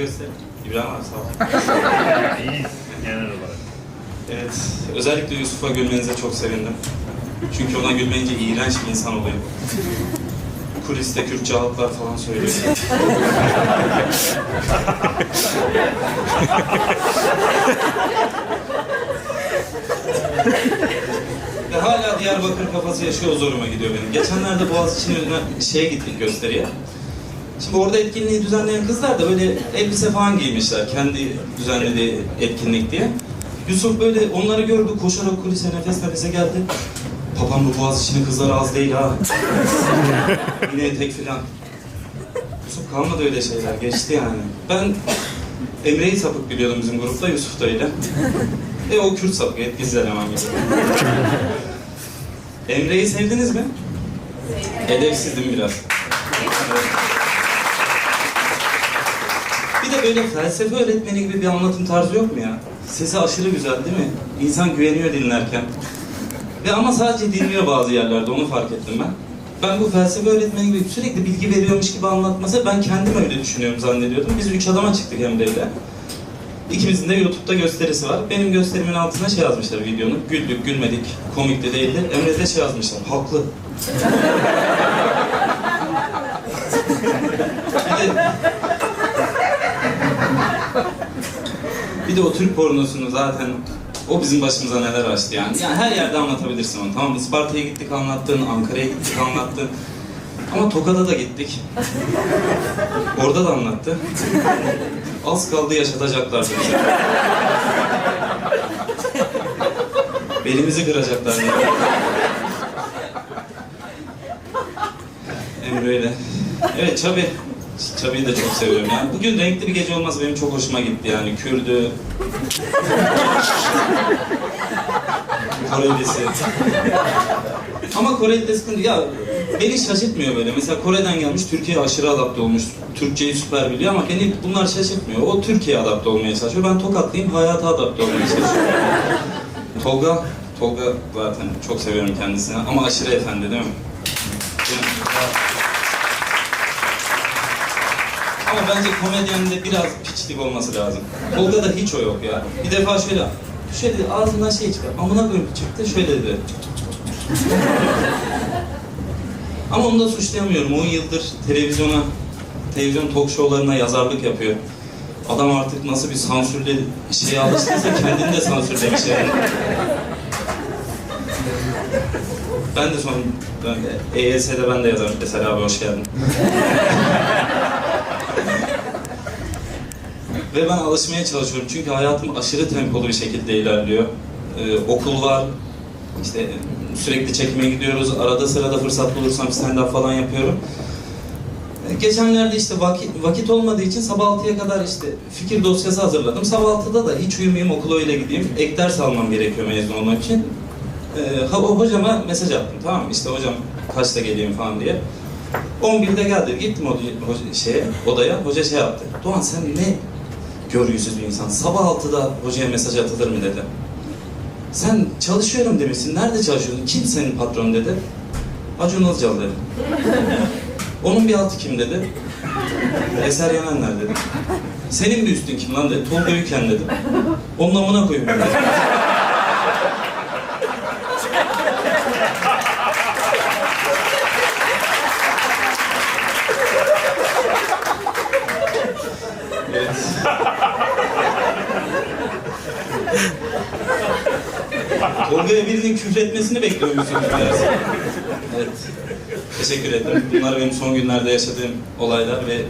göster. İbrahim abi sağ ol. İyiyiz genel olarak. Evet, özellikle Yusuf'a gülmenize çok sevindim. Çünkü ona gülmeyince iğrenç bir insan oluyor. Kuliste Kürtçe halklar falan söylüyor. Ve hala Diyarbakır kafası yaşıyor, zoruma gidiyor benim. Geçenlerde Boğaziçi'nin önüne şeye gittik gösteriye. Şimdi orada etkinliği düzenleyen kızlar da böyle elbise falan giymişler. Kendi düzenlediği etkinlik diye. Yusuf böyle onları gördü, koşarak kulise nefes nefese geldi. Papam bu Boğaziçi'nin kızları az değil ha. Yine etek filan. Yusuf kalmadı öyle şeyler, geçti yani. Ben Emre'yi sapık biliyordum bizim grupta, Yusuf da öyle. E o Kürt sapık, etkisiz eleman gibi. Emre'yi sevdiniz mi? Edepsizdim biraz. Bir de böyle felsefe öğretmeni gibi bir anlatım tarzı yok mu ya? Sesi aşırı güzel değil mi? İnsan güveniyor dinlerken. Ve ama sadece dinliyor bazı yerlerde, onu fark ettim ben. Ben bu felsefe öğretmeni gibi sürekli bilgi veriyormuş gibi anlatmasa ben kendim öyle düşünüyorum zannediyordum. Biz üç adama çıktık Emre'yle. İkimizin de YouTube'da gösterisi var. Benim gösterimin altına şey yazmışlar videonun. Güldük, gülmedik, komik de değildi. Emre de şey yazmışlar, haklı. bir de Bir de o Türk pornosunu zaten o bizim başımıza neler açtı yani. Yani her yerde anlatabilirsin onu. Tamam Isparta'ya gittik anlattın, Ankara'ya gittik anlattın. Ama Tokat'a da gittik. Orada da anlattı. Az kaldı yaşatacaklar bizi. Belimizi kıracaklar. Yani. Emre'yle. Evet Çabi. Çabi'yi de çok seviyorum yani. Bugün renkli bir gece olması benim çok hoşuma gitti yani. Kürdü. Korelisi. Ama Koreli de sıkıntı. Ya beni şaşırtmıyor böyle. Mesela Kore'den gelmiş, Türkiye'ye aşırı adapte olmuş. Türkçeyi süper biliyor ama beni bunlar şaşırtmıyor. O Türkiye'ye adapte olmaya çalışıyor. Ben Tokatlıyım, hayata adapte olmaya çalışıyorum. Tolga, Tolga zaten çok seviyorum kendisini ama aşırı efendi değil mi? Ama bence komedyende biraz piçlik olması lazım. Tolga'da hiç o yok ya. Bir defa şöyle, şöyle ağzından şey çıkar. Amına koyayım çıktı, şöyle dedi. Ama onu da suçlayamıyorum. 10 yıldır televizyona, televizyon talk show'larına yazarlık yapıyor. Adam artık nasıl bir sansürle şeye alıştıysa kendini de sansürlemiş yani. Ben de son EYS'de ben de yazarım. Mesela abi hoş geldin. Ve ben alışmaya çalışıyorum çünkü hayatım aşırı tempolu bir şekilde ilerliyor. Ee, okul var, işte sürekli çekmeye gidiyoruz, arada sırada fırsat bulursam stand-up falan yapıyorum. Ee, Geçenlerde işte vakit, vakit olmadığı için sabah 6'ya kadar işte fikir dosyası hazırladım. Sabah 6'da da hiç uyumayayım okula öyle gideyim. Ek ders almam gerekiyor mezun olmak için. Ee, hocama mesaj attım tamam mı? İşte hocam kaçta geleyim falan diye. 11'de geldi. Gittim o hoca, şeye, odaya. Hoca şey yaptı. Doğan sen ne görgüsüz bir insan. Sabah 6'da hocaya mesaj atılır mı dedi. Sen çalışıyorum demişsin. Nerede çalışıyorsun? Kim senin patron dedi. Acun Ilıcalı dedi. Onun bir altı kim dedi. Eser Yenenler dedi. Senin bir üstün kim lan dedi. Tolga Yüken dedi. Onun amına koyayım dedi. Tolga'ya birinin küfretmesini bekliyor musunuz? Evet. Teşekkür ederim. Bunlar benim son günlerde yaşadığım olaylar ve